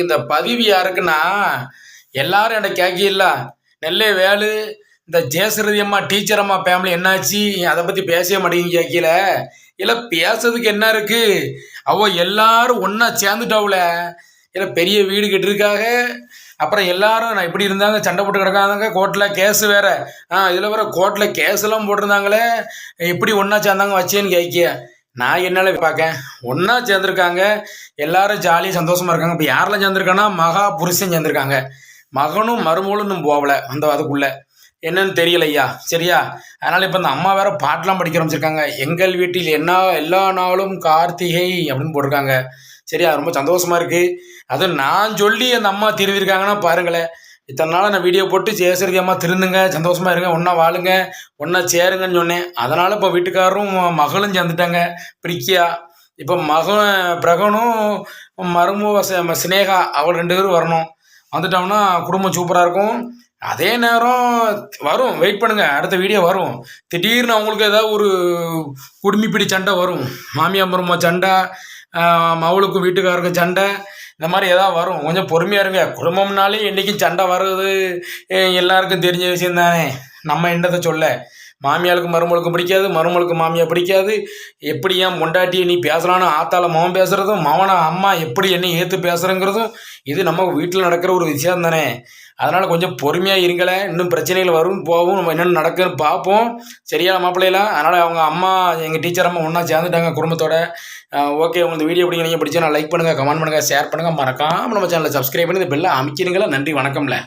இந்த பதிவு யாருக்குன்னா எல்லாரும் என்ன கேட்கல நெல்லை வேலு இந்த ஜெயசரதி அம்மா டீச்சர் அம்மா ஃபேமிலி என்னாச்சு? அதை பற்றி பேசவே மாட்டேங்க கேட்கல இல்லை பேசுறதுக்கு என்ன இருக்கு? அவ எல்லாரும் ஒன்றா சேர்ந்துட்டாவுல. இல்லை பெரிய வீடு கெட்டிருக்காக. அப்புறம் எல்லாரும் நான் இப்படி இருந்தாங்க சண்டை போட்டு கிடக்காங்க கோர்ட்டில் கேஸ் வேற. ஆ இதில் வேற கோர்ட்டில் கேஸ் எல்லாம் போட்டிருந்தாங்களே. எப்படி ஒன்றா சேர்ந்தாங்க வச்சேன்னு கேட்க நான் என்னால பார்க்கேன்? ஒன்றா சேர்ந்துருக்காங்க. எல்லாரும் ஜாலியாக சந்தோஷமா இருக்காங்க. இப்போ யாரெல்லாம் சேர்ந்துருக்காங்கன்னா மகா புருஷன் சேர்ந்துருக்காங்க. மகனும் மருமகளும் போகல அந்த அதுக்குள்ள. என்னன்னு தெரியல ஐயா. சரியா? அதனால இப்போ இந்த அம்மா வேற பாட்டெலாம் படிக்க ஆரம்பிச்சிருக்காங்க. எங்கள் வீட்டில் என்ன எல்லா நாளும் கார்த்திகை அப்படின்னு போட்டிருக்காங்க. சரியா? ரொம்ப சந்தோஷமா இருக்கு. அதுவும் நான் சொல்லி அந்த அம்மா திருந்திருக்காங்கன்னா பாருங்களேன். இத்தனை நாள் நான் வீடியோ போட்டு சேசரி அம்மா திருந்துங்க சந்தோஷமாக இருங்க ஒன்றா வாழுங்க ஒன்றா சேருங்கன்னு சொன்னேன். அதனால் இப்போ வீட்டுக்காரரும் மகளும் சேர்ந்துட்டாங்க. பிரிக்கியா இப்போ மகன் பிரகனும் மருமக சினேகா அவள் ரெண்டு பேரும் வரணும். வந்துட்டோம்னா குடும்பம் சூப்பராக இருக்கும். அதே நேரம் வரும். வெயிட் பண்ணுங்கள் அடுத்த வீடியோ வரும். திடீர்னு அவங்களுக்கு ஏதாவது ஒரு குடுமிப்பிடி சண்டை வரும். மாமியார் சண்டை மவளுக்கும் வீட்டுக்காருக்கும் சண்டை. இந்த மாதிரி ஏதாவது வரும். கொஞ்சம் பொறுமையாக இருங்க. குடும்பம்னாலே என்றைக்கும் சண்டை வர்றது எல்லாருக்கும் தெரிஞ்ச விஷயம் தானே. நம்ம என்னத்தை சொல்ல? மாமியாளுக்கு மருமகளுக்கு பிடிக்காது மருமகளுக்கு மாமியா பிடிக்காது. எப்படி ஏன் பொண்டாட்டியை நீ பேசலான்னு ஆத்தால மவன் பேசுறதும் மவனை அம்மா எப்படி என்னை ஏற்று பேசுறங்கிறதும் இது நம்ம வீட்டில் நடக்கிற ஒரு விஷயம் தானே. அதனால் கொஞ்சம் பொறுமையாக இருங்களே இன்னும் பிரச்சனைகள் வரும் போகும் நம்ம என்னென்ன நடக்குன்னு பார்ப்போம். சரியா மாப்பிள்ளையெல்லாம் அதனால் அவங்க அம்மா எங்கள் டீச்சர் அம்மா ஒன்றா சேர்ந்துட்டாங்க குடும்பத்தோட. ஓகே உங்களுக்கு வீடியோ பிடிங்க நீங்கள் பிடிச்சா நான் லைக் பண்ணுங்கள் கமெண்ட் பண்ணுங்கள் ஷேர் பண்ணுங்கள் மறக்காமல் நம்ம சேனலை சப்ஸ்கிரைப் பண்ணி இந்த பெல்லை அமைக்கிறீங்களா? நன்றி வணக்கம்ல.